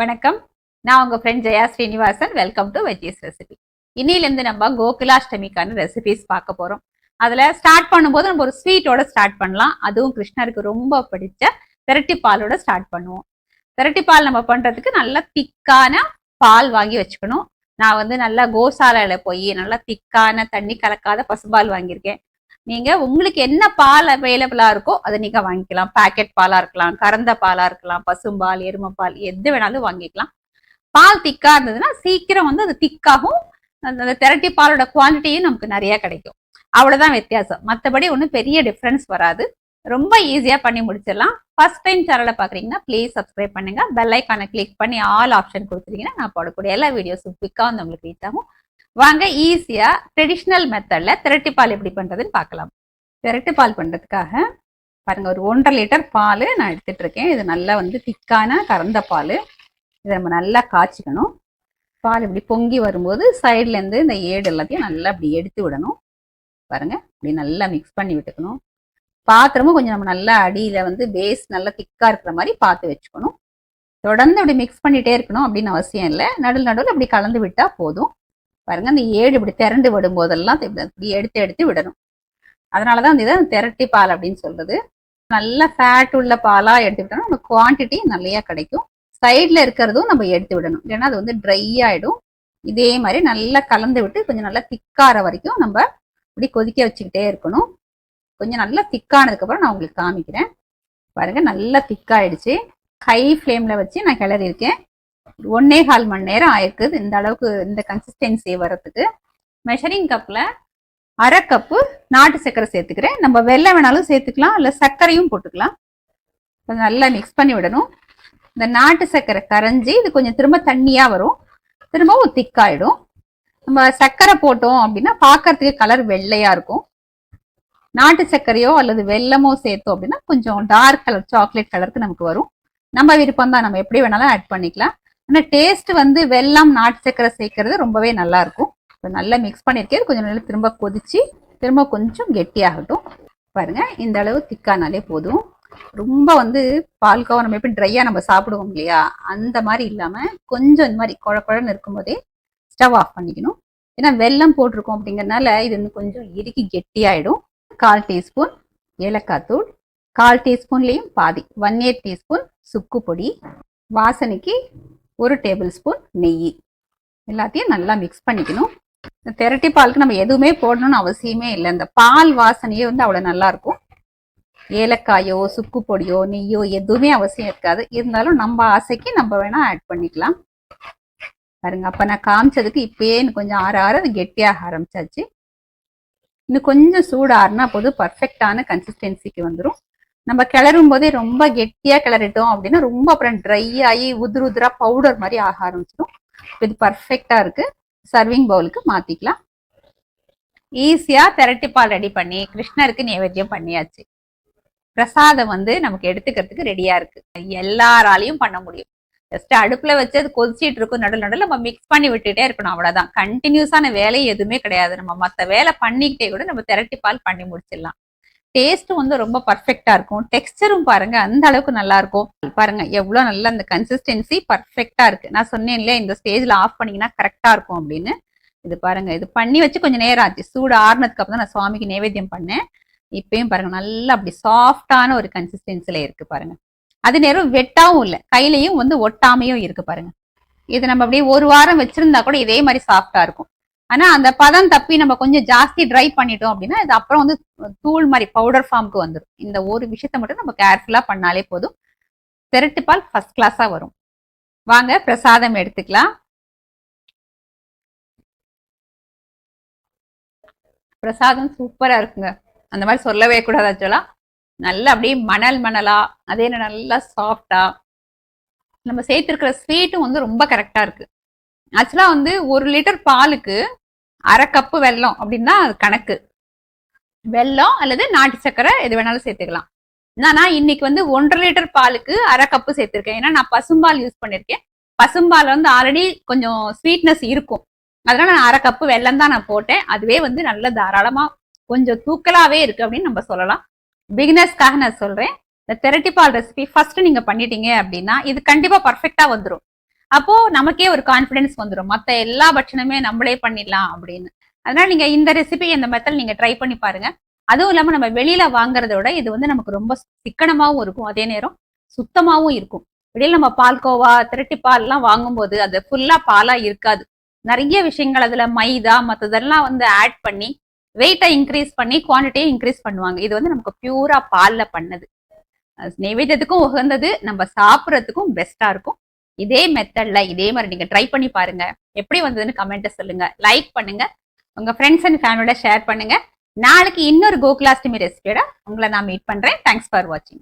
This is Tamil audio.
வணக்கம். நான் உங்கள் friend Jaya Srinivasan. Welcome to veggies recipe இன்னிலேருந்து நம்ம கோகுலாஷ்டமிக்கான ரெசிபிஸ் பார்க்க போகிறோம் அதில் ஸ்டார்ட் பண்ணும்போது நம்ம ஒரு ஸ்வீட்டோட ஸ்டார்ட் பண்ணலாம். அதுவும் கிருஷ்ணருக்கு ரொம்ப பிடிச்ச திரட்டி பாலோட ஸ்டார்ட் பண்ணுவோம். திரட்டி பால் நம்ம பண்ணுறதுக்கு நல்லா திக்கான பால் வாங்கி வச்சுக்கணும். நான் வந்து நல்லா கோசாலையில் போய் நல்லா திக்கான தண்ணி கலக்காத பசுபால் வாங்கியிருக்கேன். நீங்க உங்களுக்கு என்ன பால் அவைலபிளா இருக்கோ அதை நீங்க வாங்கிக்கலாம். பாக்கெட் பாலா இருக்கலாம் கறந்த பாலா இருக்கலாம் பசும்பால் எருமப்பால் எது வேணாலும் வாங்கிக்கலாம். பால் திக்கா இருந்ததுன்னா சீக்கிரம் வந்து அது திக்காகும் அந்த திரட்டி பாலோட குவான்டிட்டியும் நமக்கு நிறைய கிடைக்கும். அவ்வளவுதான் வித்தியாசம். மற்றபடி ஒன்றும் பெரிய டிஃப்ரென்ஸ் வராது. ரொம்ப ஈஸியா பண்ணி முடிச்சிடலாம். ஃபர்ஸ்ட் டைம் சேனலை பாக்குறீங்கன்னா ப்ளீஸ் சப்ஸ்கிரைப் பண்ணுங்க. பெல் ஐக்கானை கிளிக் பண்ணி ஆல் ஆப்ஷன் கொடுத்துட்டீங்கன்னா நான் போடக்கூடிய எல்லா வீடியோஸும் குவிக்காக வந்து உங்களுக்கு ரீச் ஆகும். வாங்க ஈஸியா ட்ரெடிஷ்னல் மெத்தட்ல திரட்டி பால் எப்படி பண்றதுன்னு பார்க்கலாம். திரட்டி பால் பண்றதுக்காக பாருங்க ஒரு ஒன்றரை லிட்டர் பால் நான் எடுத்துட்டு இருக்கேன். இது நல்லா வந்து திக்கான கறந்த பால். இதை நம்ம நல்லா காய்ச்சிக்கணும். பால் இப்படி பொங்கி வரும்போது சைட்லேருந்து இந்த ஏடு எல்லாத்தையும் நல்லா இப்படி எடுத்து விடணும். பாருங்க இப்படி நல்லா மிக்ஸ் பண்ணி விட்டுக்கணும். பாத்திரமும் கொஞ்சம் நம்ம நல்லா அடியில் வந்து பேஸ் நல்லா திக்காக இருக்கிற மாதிரி பார்த்து வச்சுக்கணும். தொடர்ந்து இப்படி மிக்ஸ் பண்ணிகிட்டே இருக்கணும் அப்படின்னு அவசியம் இல்லை. நடுவில் நடுவில் இப்படி கலந்து விட்டால் போதும். பாருங்க அந்த ஏடு இப்படி திரண்டு விடும் போதெல்லாம் இப்படி எடுத்து எடுத்து விடணும். அதனாலதான் அந்த இதை திரட்டி பால் அப்படின்னு சொல்றது. நல்ல ஃபேட் உள்ள பாலா எடுத்துக்கிட்டோம்னா நம்ம குவான்டிட்டி நிறைய கிடைக்கும். சைட்ல இருக்கிறதும் நம்ம எடுத்து விடணும். ஏன்னா அது வந்து ட்ரை ஆயிடும். இதே மாதிரி நல்லா கலந்து விட்டு கொஞ்சம் நல்லா திக்கார வரைக்கும் நம்ம இப்படி கொதிக்க வச்சுக்கிட்டே இருக்கணும். கொஞ்சம் நல்லா திக்கானதுக்கு அப்புறம் நான் உங்களுக்கு காமிக்கிறேன். பாருங்க நல்லா திக்காயிடுச்சு ஹை ஃப்ளேம்ல வச்சு நான் கிளறி இருக்கேன் ஒன்னே கால் மணி நேரம் ஆயிருக்குது. இந்த அளவுக்கு இந்த கன்சிஸ்டன்சி வர்றதுக்கு. மெஷரிங் கப்பில் அரை கப்பு நாட்டு சர்க்கரை சேர்த்துக்கிறேன். நம்ம வெள்ளை வேணாலும் சேர்த்துக்கலாம் இல்லை சர்க்கரையும் போட்டுக்கலாம். கொஞ்சம் நல்லா மிக்ஸ் பண்ணி விடணும். இந்த நாட்டு சர்க்கரை கரைஞ்சி இது கொஞ்சம் திரும்ப தண்ணியாக வரும். திரும்பவும் திக்காயிடும். நம்ம சர்க்கரை போட்டோம் அப்படின்னா பார்க்கறதுக்கு கலர் வெள்ளையாக இருக்கும். நாட்டு சர்க்கரையோ அல்லது வெல்லமோ சேர்த்தோம் அப்படின்னா கொஞ்சம் டார்க் கலர் சாக்லேட் கலருக்கு நமக்கு வரும். நம்ம விருப்பம் தான் நம்ம எப்படி வேணாலும் ஆட் பண்ணிக்கலாம். ஆனால் டேஸ்ட் வந்து வெல்லம் நாட்டு சர்க்கரை சேர்க்கறது ரொம்பவே நல்லா இருக்கும் இப்போ நல்லா மிக்ஸ் பண்ணியிருக்கேன் கொஞ்சம் நல்லா திரும்ப கொதிச்சு திரும்ப கொஞ்சம் கெட்டியாகட்டும். பாருங்க இந்த அளவு திக்கானாலே போதும். ரொம்ப வந்து பால்கோவா நம்ம எப்படி ட்ரையாக நம்ம சாப்பிடுவோம் இல்லையா? அந்த மாதிரி இல்லாமல் கொஞ்சம் இந்த மாதிரி குழ குழன்னு இருக்கும்போதே ஸ்டவ் ஆஃப் பண்ணிக்கணும். ஏன்னா வெல்லம் போட்டிருக்கோம் அப்படிங்கறதுனால இது வந்து கொஞ்சம் இறுக்கி கெட்டியாயிடும். கால் டீஸ்பூன் ஏலக்காய் தூள் கால் டீஸ்பூன்லேயும் பாதி ஒன் எயிட் டீஸ்பூன் சுக்கு பொடி. வாசனைக்கு ஒரு டேபிள் ஸ்பூன் நெய். எல்லாத்தையும் நல்லா மிக்ஸ் பண்ணிக்கணும். இந்த திரட்டி பாலுக்கு நம்ம எதுவுமே போடணும்னு அவசியமே இல்லை. இந்த பால் வாசனையே வந்து அவ்வளோ நல்லாயிருக்கும் ஏலக்காயோ சுக்கு பொடியோ நெய்யோ எதுவுமே அவசியம் இருக்காது. இருந்தாலும் நம்ம ஆசைக்கு நம்ம வேணால் ஆட் பண்ணிக்கலாம். பாருங்க அப்போ நான் காமிச்சதுக்கு இப்பயே கொஞ்சம் ஆற ஆற அது கெட்டியாக ஆரம்பிச்சாச்சு. இன்னும் கொஞ்சம் சூடு ஆறுனா போது பர்ஃபெக்டான கன்சிஸ்டன்சிக்கு வந்துடும் நம்ம கிளறும் போதே ரொம்ப கெட்டியா கிளறிட்டோம் அப்படின்னா ரொம்ப அப்புறம் ட்ரை ஆகி உதிரு உதிரா பவுடர் மாதிரி ஆக ஆரம்பிச்சிடும் இது பர்ஃபெக்டா இருக்கு. சர்விங் பவுலுக்கு மாத்திக்கலாம். ஈஸியா திரட்டி பால் ரெடி பண்ணி கிருஷ்ணருக்கு நைவேத்தியம் பண்ணியாச்சு. பிரசாதம் வந்து நமக்கு எடுத்துக்கிறதுக்கு ரெடியா இருக்கு. எல்லாராலையும் பண்ண முடியும். ஜஸ்ட் அடுப்புல வச்சு அது கொதிச்சிட்டு இருக்கும். நடுவில் நடுவில் நம்ம மிக்ஸ் பண்ணி விட்டுட்டே இருக்கணும். அவ்வளவுதான். கண்டினியூஸான வேலை எதுவுமே கிடையாது. நம்ம மற்ற வேலை பண்ணிக்கிட்டே கூட நம்ம திரட்டி பால் பண்ணி முடிச்சிடலாம். டேஸ்ட்டும் வந்து ரொம்ப பர்ஃபெக்டாக இருக்கும். டெக்ஸ்டரும் பாருங்க அந்த அளவுக்கு நல்லா இருக்கும். பாருங்க எவ்வளோ நல்ல அந்த கன்சிஸ்டன்சி பர்ஃபெக்டாக இருக்கு. நான் சொன்னேன் இல்லையா இந்த ஸ்டேஜில் ஆஃப் பண்ணீங்கன்னா கரெக்டாக இருக்கும் அப்படின்னு. இது பாருங்க இது பண்ணி வச்சு கொஞ்சம் நேரம் ஆச்சு. சூடு ஆறுனதுக்கு அப்புறம் தான் நான் சுவாமிக்கு நைவேத்தியம் பண்ணேன். இப்பயும் பாருங்க நல்லா அப்படி சாஃப்டான ஒரு கன்சிஸ்டன்சில இருக்கு பாருங்க. அது நேரம் வெட்டாவும் இல்லை கையிலையும் வந்து ஒட்டாமையும் இருக்கு பாருங்க. இது நம்ம அப்படியே ஒரு வாரம் வச்சிருந்தா கூட இதே மாதிரி சாஃப்டா இருக்கும். ஆனா அந்த பதம் தப்பி நம்ம கொஞ்சம் ஜாஸ்தி ட்ரை பண்ணிட்டோம் அப்படின்னா இது அப்புறம் வந்து தூள் மாதிரி பவுடர் ஃபார்முக்கு வந்துடும் இந்த ஒரு விஷயத்த மட்டும் நம்ம கேர்ஃபுல்லா பண்ணாலே போதும். திரட்டுப்பால் ஃபர்ஸ்ட் கிளாஸா வரும். வாங்க பிரசாதம் எடுத்துக்கலாம். பிரசாதம் சூப்பரா இருக்குங்க. அந்த மாதிரி சொல்லவே கூடாது ஆக்சுவலா நல்லா அப்படியே மணல் மணலா அதே நல்லா சாஃப்டா நம்ம சேர்த்துருக்கிற ஸ்வீட்டும் வந்து ரொம்ப கரெக்டா இருக்கு. ஆக்சுவலா வந்து ஒரு லிட்டர் பாலுக்கு அரை கப்பு வெல்லம் அப்படின்னா அது கணக்கு. வெல்லம் அல்லது நாட்டு சக்கரை எது வேணாலும் சேர்த்துக்கலாம். நான் இன்னைக்கு வந்து ஒன்றரை லிட்டர் பாலுக்கு அரை கப்பு சேர்த்திருக்கேன். ஏன்னா நான் பசும்பால் யூஸ் பண்ணியிருக்கேன் பசும்பால் வந்து ஆல்ரெடி கொஞ்சம் ஸ்வீட்னஸ் இருக்கும். அதனால நான் அரை கப்பு வெல்லம் தான் நான் போட்டேன். அதுவே வந்து நல்ல தாராளமா கொஞ்சம் தூக்கலாவே இருக்கு அப்படின்னு நம்ம சொல்லலாம். பிகினர்ஸ்க்காக நான் சொல்றேன். இந்த திரட்டி பால் ரெசிபி ஃபர்ஸ்ட் நீங்க பண்ணிட்டீங்க அப்படின்னா இது கண்டிப்பா பர்ஃபெக்டா வந்துடும் அப்போ நமக்கே ஒரு கான்ஃபிடென்ஸ் வந்துடும் மற்ற எல்லா பட்சணமே நம்மளே பண்ணிடலாம் அப்படின்னு. அதனால நீங்க இந்த ரெசிபி இந்த மெத்தட் நீங்க ட்ரை பண்ணி பாருங்க. அதுவும் இல்லாம நம்ம வெளியில வாங்குறத விட இது வந்து நமக்கு ரொம்ப சிக்கனமாவும் இருக்கும். அதே நேரம் சுத்தமாவும் இருக்கும். வெளியில நம்ம பால்கோவா திரட்டி பால் எல்லாம் வாங்கும்போது அது ஃபுல்லா பாலா இருக்காது. நிறைய விஷயங்கள் அதுல மைதா மற்றதெல்லாம் வந்து ஆட் பண்ணி வெயிட்டை இன்க்ரீஸ் பண்ணி குவான்டிட்டியை இன்க்ரீஸ் பண்ணுவாங்க. இது வந்து நமக்கு பியூரா பால்ல பண்ணது. அது உகந்தது நம்ம சாப்பிட்றதுக்கும் பெஸ்டா இருக்கும். இதே மெத்தட்ல இதே மாதிரி நீங்க ட்ரை பண்ணி பாருங்க. எப்படி வந்ததுன்னு கமெண்ட்டை சொல்லுங்க. லைக் பண்ணுங்க. உங்க ஃப்ரெண்ட்ஸ் அண்ட் ஃபேமிலியோட ஷேர் பண்ணுங்க. நாளைக்கு இன்னொரு கோகுலாஷ்டமி ரெசிபியோட உங்களை நான் மீட் பண்றேன். தேங்க்ஸ் ஃபார் வாட்சிங்